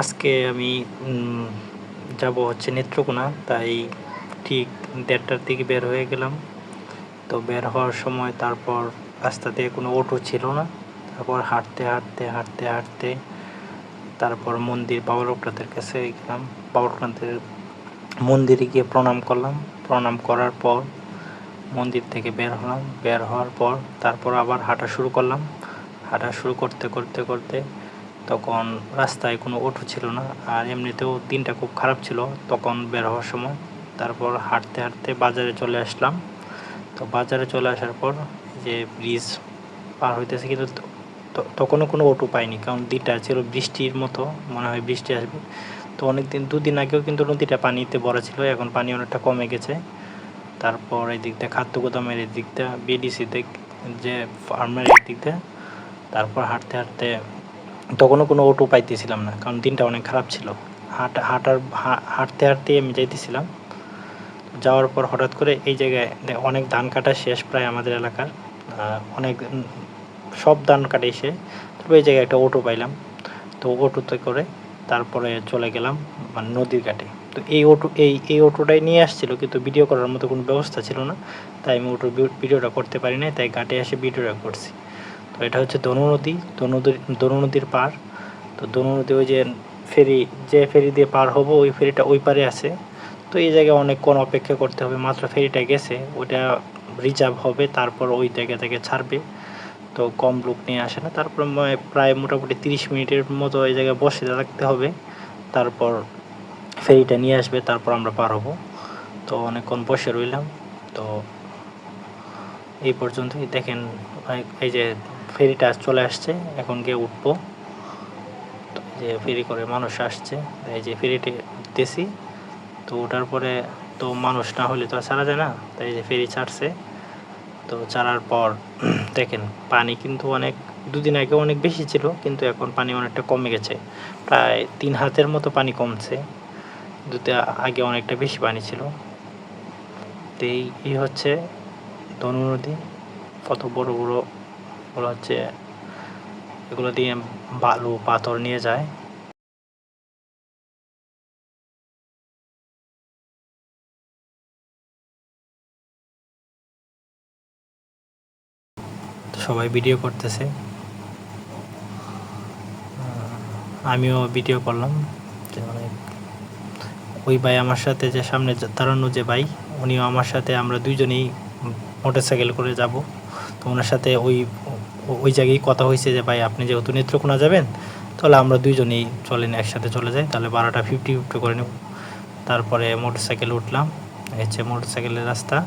আজকে আমি যাব হচ্ছে নেত্রকোনা, তাই ঠিক দেড়টার দিকে বের হয়ে গেলাম। তো বের হওয়ার সময় তারপর রাস্তা দিয়ে কোনো অটো ছিল না। তারপর হাঁটতে হাঁটতে হাঁটতে হাঁটতে তারপর মন্দির বাবা লোকনাথের কাছে গেলাম। বাবা লোকনাথের মন্দিরে গিয়ে প্রণাম করলাম। প্রণাম করার পর মন্দির থেকে বের হলাম। বের হওয়ার পর তারপর আবার হাঁটা শুরু করলাম। হাঁটা শুরু করতে করতে করতে তখন রাস্তায় কোনো অটো ছিল না, আর এমনিতেও দিনটা খুব খারাপ ছিল তখন বের হওয়ার সময়। তারপর হাঁটতে হাঁটতে বাজারে চলে আসলাম। তো বাজারে চলে আসার পর যে ব্রিজ পার হইতেছে কিন্তু তখনও কোনো অটো পাইনি, কারণ দিনটা ছিল বৃষ্টির মতো, মনে হয় বৃষ্টি আসবে। তো অনেক দিন দুদিন আগেও কিন্তু নদীটা পানিতে ভরা ছিল, এখন পানি অনেকটা কমে গেছে। তারপর এই দিক দিয়ে খাদ্য গোদামের এই দিক দিয়ে বিডিসিতে যে ফার্মের এই দিক দিয়ে তারপর হাঁটতে হাঁটতে তখনও কোনো অটো পাইতেছিলাম না, কারণ দিনটা অনেক খারাপ ছিল। হাঁটা, হাঁটার হাঁটতে হাঁটতে আমি যাইতেছিলাম। যাওয়ার পর হঠাৎ করে এই জায়গায় অনেক ধান কাটা শেষ প্রায় আমাদের এলাকার। অনেক সব ধান কাটে এসে তবে এই জায়গায় একটা অটো পাইলাম। তো অটোতে করে তারপরে চলে গেলাম মানে নদীর ঘাটে। তো এই অটো এই এই অটোটাই নিয়ে আসছিল, কিন্তু ভিডিও করার মতো কোনো ব্যবস্থা ছিল না। তাই আমি অটোর ভিডিওটা করতে পারি নাই, তাই ঘাটে এসে ভিডিওটা করছি। তো এটা হচ্ছে দনু নদী, দনু নদীর পার। তো দনু নদী ওই যে ফেরি যে ফেরি দিয়ে পার হব, ওই ফেরিটা ওই পারে আছে। তো এই জায়গায় অনেকক্ষণ অপেক্ষা করতে হবে, মাত্র ফেরিটা গেছে ওটা রিজার্ভ হবে, তারপর ওই জায়গা থেকে ছাড়বে। তো কম লোক নিয়ে আসে না, তারপর প্রায় মোটামুটি তিরিশ মিনিটের মতো এই জায়গায় বসে থাকতে হবে। তারপর ফেরিটা নিয়ে আসবে, তারপর আমরা পার হব। তো অনেকক্ষণ বসে রইলাম। তো এই পর্যন্তই। দেখেন এই যে ফেরিটা চলে আসছে, এখন গিয়ে উঠবো। যে ফেরি করে মানুষ আসছে এই যে ফেরিতে উঠতেছি, তো ওঠার পরে তো মানুষ না হলে তো আর ছাড়া যায় না তাই যে ফেরি ছাড়ছে। তো ছাড়ার পর দেখেন, পানি কিন্তু অনেক, দুদিন আগে অনেক বেশি ছিল, কিন্তু এখন পানি অনেকটা কমে গেছে। প্রায় তিন হাতের মতো পানি কমছে, দুতে আগে অনেকটা বেশি পানি ছিল। তো এই হচ্ছে ধনু নদী, কত বড় বড় এগুলো হচ্ছে এগুলো দিয়ে বালু, পাথর নিয়ে যায়। সবাই ভিডিও করতেছে। আমিও ভিডিও করলাম। ওই ভাই আমার সাথে যে সামনে দাঁড়ানো যে ভাই, উনিও আমার সাথে আমরা দুইজনেই মোটর সাইকেল করে যাব। তো ওনার সাথে ওই ওই জায়গায় কথা হয়েছে যে, ভাই, আপনি যেহেতু নেত্রকোনা যাবেন, তাহলে আমরা দুইজনেই চলেন, একসাথে চলে যাই। তাহলে বারোটা ফিফটি ফিফটি করে নেব। তারপরে মোটর সাইকেল উঠলাম হচ্ছে মোটর সাইকেলের রাস্তা।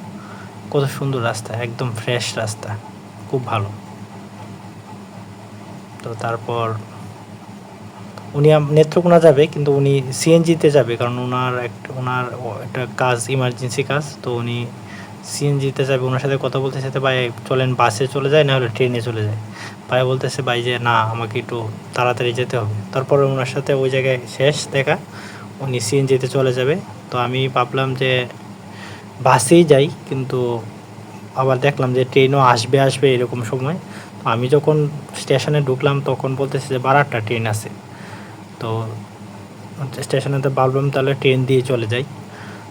কত সুন্দর রাস্তা, একদম ফ্রেশ রাস্তা। খুব ভালো। তো তারপর উনি নেত্রকোনা যাবে, কিন্তু উনি সিএনজিতে যাবে, কারণ ওনার একটা ওনার একটা কাজ ইমার্জেন্সি কাজ। তো উনি সিএনজিতে যাবে, ওনার সাথে কথা বলতে তো ভাই চলেন বাসে চলে যায় না হলে ট্রেনে চলে যায়। ভাই বলতেছে ভাই যে না, আমাকে একটু তাড়াতাড়ি যেতে হবে। তারপরে ওনার সাথে ওই জায়গায় শেষ দেখা, উনি সিএনজিতে চলে যাবে। তো আমি ভাবলাম যে বাসেই যাই, কিন্তু আবার দেখলাম যে ট্রেনও আসবে আসবে এরকম সময়। তো আমি যখন স্টেশনে ঢুকলাম, তখন বলতেছে যে বারাটটা ট্রেন আছে। তো স্টেশনে তো ভাবলাম তাহলে ট্রেন দিয়ে চলে যাই।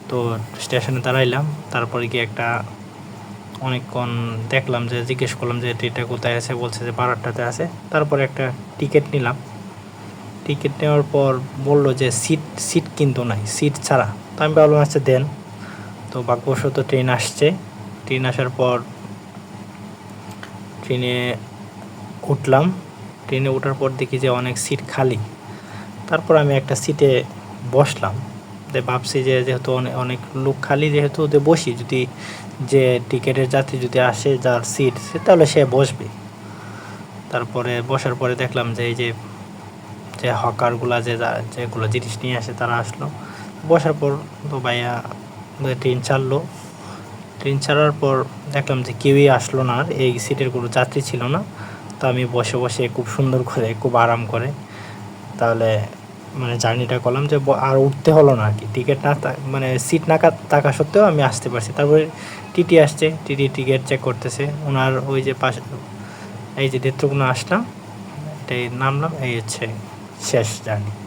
তো স্টেশনে দাঁড়াইলাম, তারপরে গিয়ে একটা অনেকক্ষণ দেখলাম যে, জিজ্ঞেস করলাম যে ট্রেনটা কোথায় আছে? বলছে যে বারাট্টাতে আছে। তারপরে একটা টিকিট নিলাম। টিকিট নেওয়ার পর বলল যে, সিট সিট কিন্তু নাই, সিট ছাড়া। তো আমি ভাবলাম আচ্ছা দেন। তো ভাগ্যবশত ট্রেন আসছে। ট্রেন আসার পর ট্রেনে উঠলাম। ট্রেনে ওঠার পর দেখি যে, অনেক সিট খালি। তারপর আমি একটা সিটে বসলাম। যে ভাবছি যে যেহেতু অনেক অনেক লোক খালি যেহেতু ওদের বসি, যদি যে টিকিটের যাত্রী যদি আসে যার সিট সে তাহলে সে বসবে। তারপরে বসার পরে দেখলাম যে এই যে যে হকারগুলা যে যেগুলো জিনিস নিয়ে আসে তারা আসলো। বসার পর তো ভাইয়া ট্রেন ছাড়লো। ট্রেন ছাড়ার পর দেখলাম যে কেউই আসলো না আর এই সিটের কোনো যাত্রী ছিল না। তো আমি বসে বসে খুব সুন্দর করে, খুব আরাম করে, তাহলে মানে জার্নিটা করলাম যে আর উঠতে হলো না আর কি। টিকিট না মানে সিট না থাকা সত্ত্বেও আমি আসতে পারছি। তারপরে টিটি আসছে। টিটি টিকিট চেক করতেছে। ওনার ওই যে পাশে এই যে নেত্রকোনা আসলাম। এটাই নামলাম। এই হচ্ছে শেষ জার্নি।